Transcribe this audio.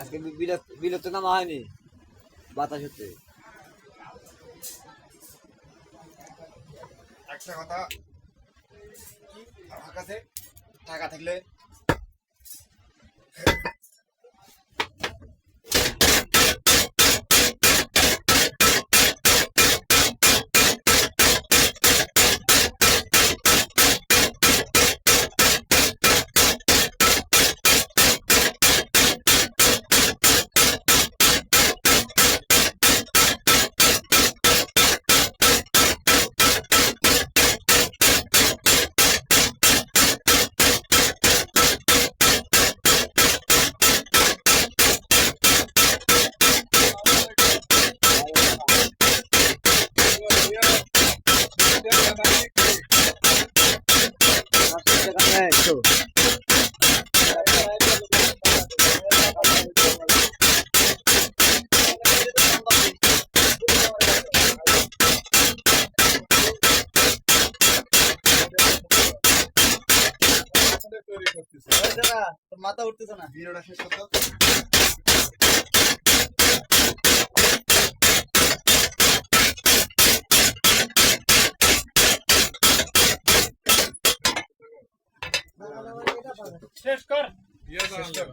আজকে বিলত নামা হয়নি বাতাস হচ্ছে। একটা কথা আমার কাছে টাকা থাকলে মাথা উঠতেছে না ভিডিওটা শেষ করতে শেষ কর শেষ কর